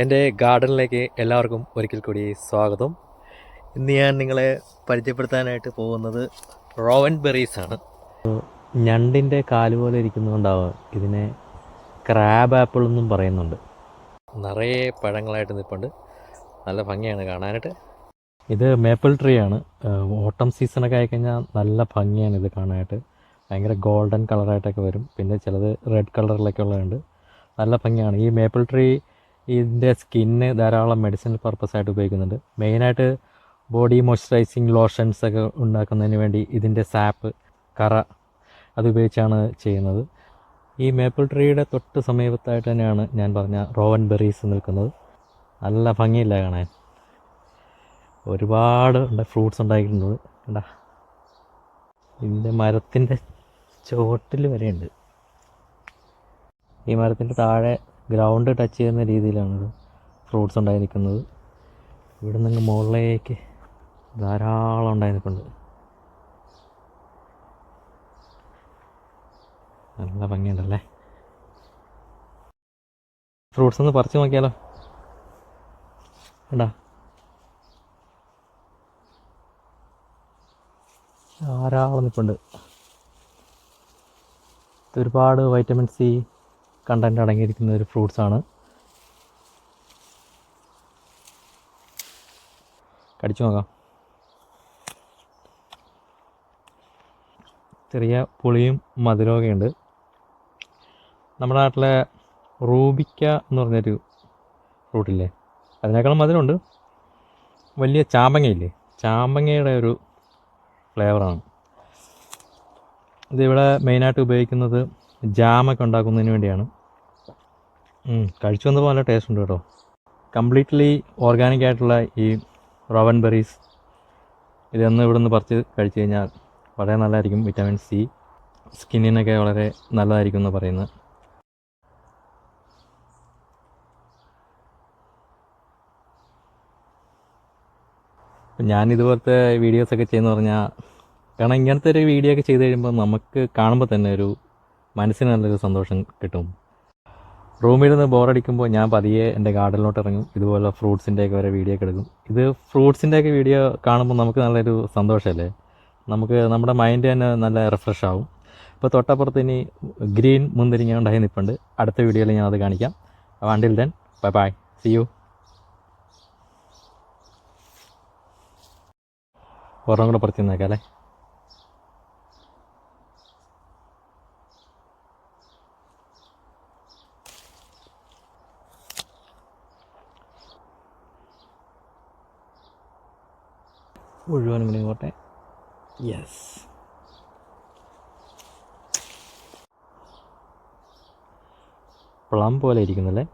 എന്റെ ഗാർഡനിലേക്ക് എല്ലാവർക്കും ഒരിക്കൽ കൂടി സ്വാഗതം. ഇന്ന് ഞാൻ നിങ്ങളെ പരിചയപ്പെടുത്താനായിട്ട് പോകുന്നത് റോവൻ ബെറീസ് ആണ്. ഞണ്ടിന്റെ കാൽ പോലെ ഇരിക്കുന്നതുകൊണ്ടാവാം ഇതിനെ ക്രാബ് ആപ്പിൾ എന്നും പറയുന്നുണ്ട്. നിറയെ പഴങ്ങളായിട്ട് നിൽപ്പുണ്ട്. നല്ല ഭംഗിയാണ് കാണാനായിട്ട്. ഇത് മേപ്പിൾ ട്രീ ആണ്. ഓട്ടം സീസണൊക്കെ ആയിക്കഴിഞ്ഞാൽ നല്ല ഭംഗിയാണ് ഇത് കാണാനായിട്ട്. ഭയങ്കര ഗോൾഡൻ കളറായിട്ടൊക്കെ വരും. പിന്നെ ചിലത് റെഡ് കളറിലൊക്കെ ഉള്ളതുണ്ട് നല്ല ഭംഗിയാണ്. ഈ മേപ്പിൾ ട്രീ ഇതിന്റെ സ്കിന്ന് ധാരാളം മെഡിസിനൽ പർപ്പസായിട്ട് ഉപയോഗിക്കുന്നുണ്ട്. മെയിനായിട്ട് ബോഡി മോയ്സ്ചറൈസിങ് ലോഷൻസ് ഒക്കെ ഉണ്ടാക്കുന്നതിന് വേണ്ടി ഇതിന്റെ സാപ്പ് കറ അത് ഉപയോഗിച്ചാണ് ചെയ്യുന്നത്. ഈ മേപ്പിൾ ട്രീയുടെ തൊട്ട് സമീപത്തായിട്ട് തന്നെയാണ് ഞാൻ പറഞ്ഞ റോവൻ ബെറീസ് നിൽക്കുന്നത്. നല്ല ഭംഗിയില്ല കാണാൻ. ഒരുപാട് ഉണ്ട് ഫ്രൂട്ട്സ് ഉണ്ടാക്കിയിട്ടുണ്ട് കണ്ടാ ഇതിന്റെ മരത്തിന്റെ ചുവട്ടിൽ വരെയുണ്ട്. ഈ മരത്തിന്റെ താഴെ ഗ്രൗണ്ട് ടച്ച് ചെയ്യുന്ന രീതിയിലാണ് ഫ്രൂട്ട്സ് ഉണ്ടായി നിൽക്കുന്നത് ഇവിടെ നിന്ന് മുകളിലേക്ക് ധാരാളം ഉണ്ടായി നിൽക്കുന്നുണ്ട് നല്ല ഭംഗിയുണ്ടല്ലേ? ഫ്രൂട്ട്സ് ഒന്ന് പറിച്ചു നോക്കിയാലോ? കണ്ടാ? ധാരാളം നിൽപ്പുണ്ട്. ഒരുപാട് വൈറ്റമിൻ സി കണ്ടന്റ് അടങ്ങിയിരിക്കുന്ന ഒരു ഫ്രൂട്ട്സ് ആണ്. കടിച്ചു നോക്കാം. ചെറിയ പുളിയും മധുരമൊക്കെ ഉണ്ട്. നമ്മുടെ നാട്ടിലെ റൂബിക്ക എന്ന് പറഞ്ഞൊരു ഫ്രൂട്ടില്ലേ അതിനേക്കാളും മധുരമുണ്ട്. വലിയ ചാമ്പങ്ങയില്ലേ? ചാമ്പങ്ങയുടെ ഒരു ഫ്ലേവറാണ് ഇതിവിടെ മെയിനായിട്ട് ഉപയോഗിക്കുന്നത് ജാമൊക്കെ ഉണ്ടാക്കുന്നതിന് വേണ്ടിയാണ്. കഴിച്ചു വന്നപ്പോൾ നല്ല ടേസ്റ്റ് ഉണ്ട് കേട്ടോ. കംപ്ലീറ്റ്ലി ഓർഗാനിക് ആയിട്ടുള്ള ഈ റവൻ ബെറീസ് ഇതൊന്ന് ഇവിടെ നിന്ന് പറിച്ച് കഴിച്ചു കഴിഞ്ഞാൽ വളരെ നല്ലതായിരിക്കും വിറ്റാമിൻ സി സ്കിന്നിനൊക്കെ വളരെ നല്ലതായിരിക്കും എന്ന് പറയുന്നത്. ഞാൻ ഇതുപോലത്തെ വീഡിയോസൊക്കെ ചെയ്യുന്ന പറഞ്ഞാൽ കാരണം ഇങ്ങനത്തെ ഒരു വീഡിയോ ഒക്കെ ചെയ്ത് കഴിയുമ്പോൾ നമുക്ക് കാണുമ്പോൾ തന്നെ ഒരു മനസ്സിന് നല്ലൊരു സന്തോഷം കിട്ടും. റൂമിൽ നിന്ന് ബോറടിക്കുമ്പോൾ ഞാൻ പതിയെ എന്റെ ഗാർഡനിലോട്ട് ഇറങ്ങും ഇതുപോലെ ഫ്രൂട്ട്സിന്റെയൊക്കെ വരെ വീഡിയോ ഒക്കെ എടുക്കും. ഇത് ഫ്രൂട്ട്സിന്റെയൊക്കെ വീഡിയോ കാണുമ്പോൾ നമുക്ക് നല്ലൊരു സന്തോഷമല്ലേ? നമുക്ക് നമ്മുടെ മൈൻഡ് തന്നെ നല്ല റിഫ്രഷ് ആവും. ഇപ്പോൾ തൊട്ടപ്പുറത്ത് ഇനി ഗ്രീൻ മുന്തിരിങ്ങ ഉണ്ടായി നിൽപ്പുണ്ട് അടുത്ത വീഡിയോയിൽ ഞാൻ അത് കാണിക്കാം. വണ്ടിൽ then bye bye see you ഒരെണ്ണം കൂടെ പറിച്ച് നിന്നേക്കാം അല്ലേ? മുഴുവനും കൂടി പോട്ടെ യെസ് പ്ലം പോലെ ഇരിക്കുന്നല്ലേ?